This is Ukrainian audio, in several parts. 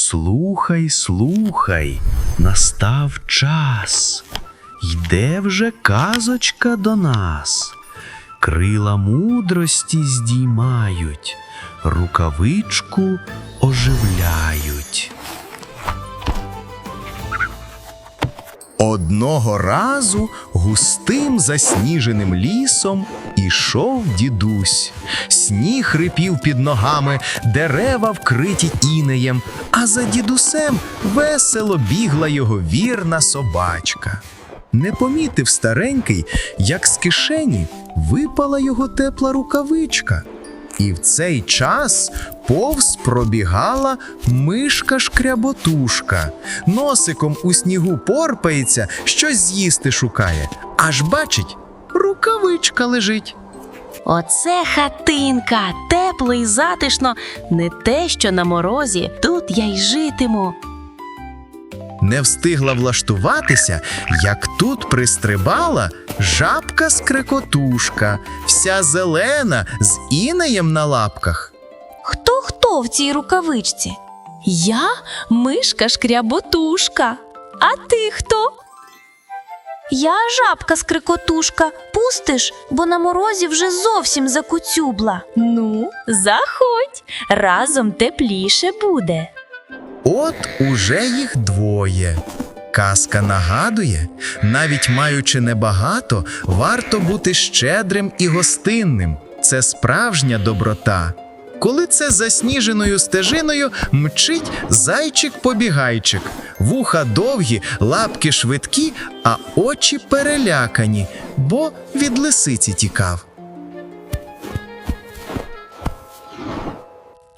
Слухай, слухай, настав час. Йде вже казочка до нас. Крила мудрості здіймають, рукавичку оживляють. Одного разу густим засніженим лісом ішов дідусь. Сніг рипів під ногами, дерева вкриті інеєм, а за дідусем весело бігла його вірна собачка. Не помітив старенький, як з кишені випала його тепла рукавичка. І в цей час повз пробігала мишка шкряботушка. Носиком у снігу порпається, щось з'їсти шукає. Аж бачить, рукавичка лежить. Оце хатинка, тепло і затишно, не те, що на морозі. Тут я й житиму. Не встигла влаштуватися, як тут пристрибала жабка скрекотушка, вся зелена з інеєм на лапках. Хто хто в цій рукавичці? Я мишка шкряботушка. А ти хто? Я жабка скрикотушка. Пустиш, бо на морозі вже зовсім закуцюбла. Ну, заходь, разом тепліше буде. От уже їх двоє. Казка нагадує, навіть маючи небагато, варто бути щедрим і гостинним. Це справжня доброта. Коли це засніженою стежиною мчить зайчик-побігайчик, вуха довгі, лапки швидкі, а очі перелякані, бо від лисиці тікав.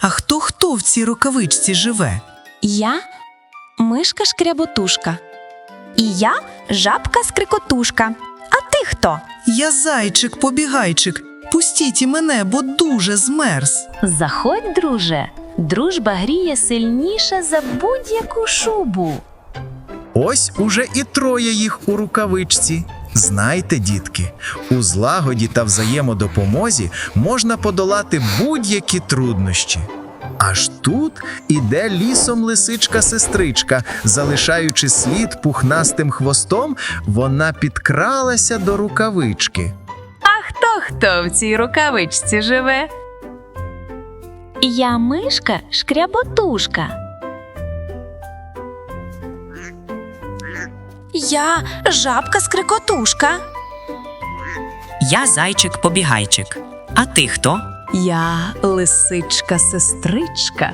А хто хто в цій рукавичці живе? Я мишка шкряботушка. І я жабка скрикотушка. А ти хто? Я зайчик, побігайчик. Пустіть і мене, бо дуже змерз. Заходь, друже. Дружба гріє сильніше за будь-яку шубу. Ось уже і троє їх у рукавичці. Знайте, дітки, у злагоді та взаємодопомозі можна подолати будь-які труднощі. Аж тут іде лісом лисичка-сестричка, залишаючи слід пухнастим хвостом, вона підкралася до рукавички. А хто хто в цій рукавичці живе? Я мишка шкряботушка. Я жабка скрикотушка. Я зайчик-побігайчик. А ти хто? Я лисичка сестричка,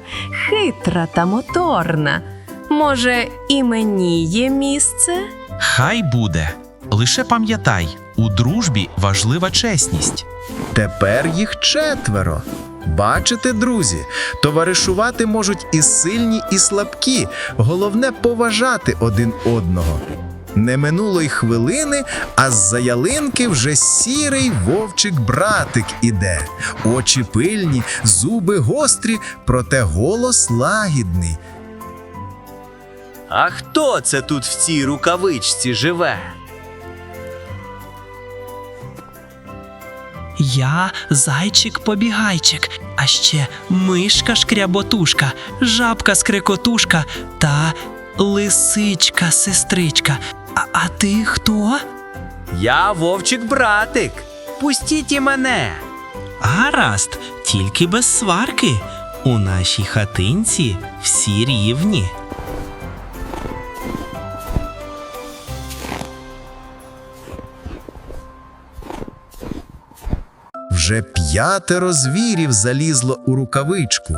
хитра та моторна. Може, і мені є місце? Хай буде. Лише пам'ятай, у дружбі важлива чесність. Тепер їх четверо. Бачите, друзі, товаришувати можуть і сильні, і слабкі. Головне поважати один одного. Не минуло й хвилини, а з-за ялинки вже сірий вовчик-братик іде. Очі пильні, зуби гострі, проте голос лагідний. А хто це тут в цій рукавичці живе? Я зайчик-побігайчик, а ще мишка шкряботушка, жабка скрикотушка та лисичка сестричка. А, ти хто? Я вовчик-братик. Пустіть і мене. Гаразд, тільки без сварки. У нашій хатинці всі рівні. Вже п'ятеро звірів залізло у рукавичку.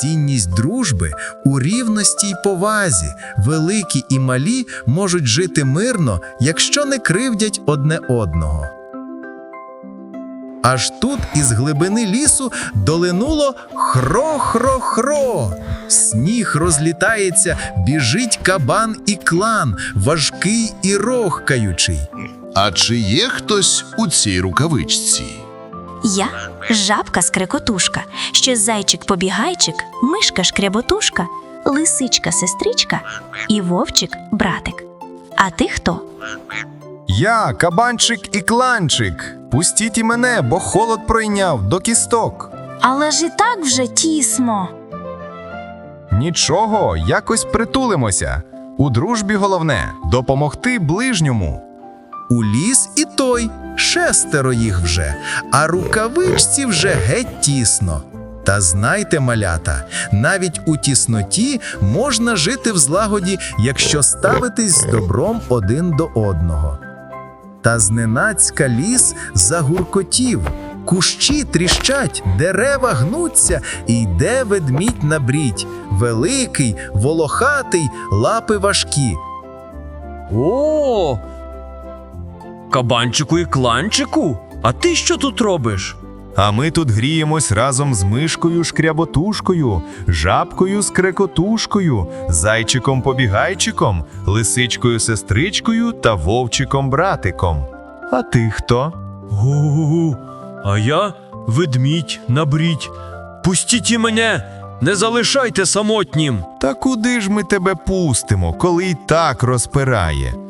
Цінність дружби у рівності й повазі. Великі і малі можуть жити мирно, якщо не кривдять одне одного. Аж тут із глибини лісу долинуло хро-хро-хро. Сніг розлітається, біжить кабан і клан, важкий і рохкаючий. А чи є хтось у цій рукавичці? Я жабка скрикотушка, ще зайчик-побігайчик, мишка шкряботушка, лисичка сестричка і вовчик братик. А ти хто? Я кабанчик і кланчик. Пустіть і мене, бо холод пройняв до кісток. Але ж і так вже тісно. Нічого, якось притулимося. У дружбі головне допомогти ближньому. У ліс і той, шестеро їх вже, а рукавичці вже геть тісно. Та знайте, малята, навіть у тісноті можна жити в злагоді, якщо ставитись з добром один до одного. Та зненацька ліс загуркотів, кущі тріщать, дерева гнуться, і йде ведмідь на брідь, великий, волохатий, лапи важкі. О! Кабанчику і кланчику? А ти що тут робиш? А ми тут гріємось разом з мишкою шкряботушкою, жабкою скрекотушкою, зайчиком побігайчиком, лисичкою сестричкою та вовчиком братиком. А ти хто? Гу-гу-гу. А я ведмідь набрідь. Пустіть і мене, не залишайте самотнім. Та куди ж ми тебе пустимо, коли й так розпирає?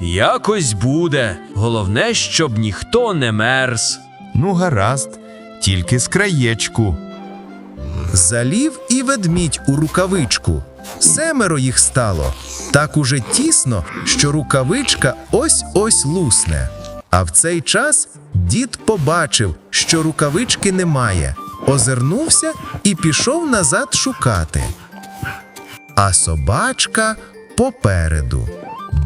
Якось буде. Головне, щоб ніхто не мерз. Ну, гаразд, тільки з краєчку. Залів і ведмідь у рукавичку. Семеро їх стало. Так уже тісно, що рукавичка ось-ось лусне. А в цей час дід побачив, що рукавички немає, озирнувся і пішов назад шукати. А собачка попереду.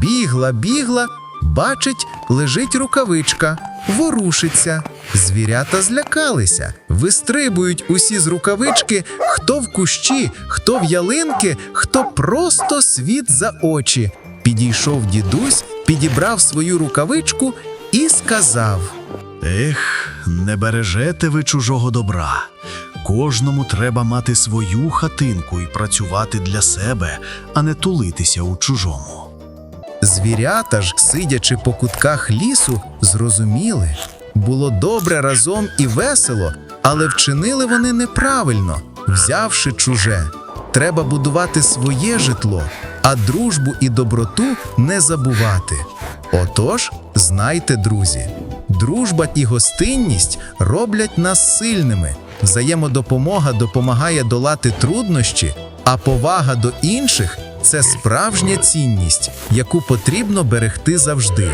Бігла, бігла, бачить, лежить рукавичка, ворушиться. Звірята злякалися, вистрибують усі з рукавички, хто в кущі, хто в ялинки, хто просто світ за очі. Підійшов дідусь, підібрав свою рукавичку і сказав. Ех, не бережете ви чужого добра. Кожному треба мати свою хатинку і працювати для себе, а не тулитися у чужому. Звірята ж, сидячи по кутках лісу, зрозуміли. Було добре разом і весело, але вчинили вони неправильно, взявши чуже. Треба будувати своє житло, а дружбу і доброту не забувати. Отож, знайте, друзі, дружба і гостинність роблять нас сильними. Взаємодопомога допомагає долати труднощі, а повага до інших це справжня цінність, яку потрібно берегти завжди.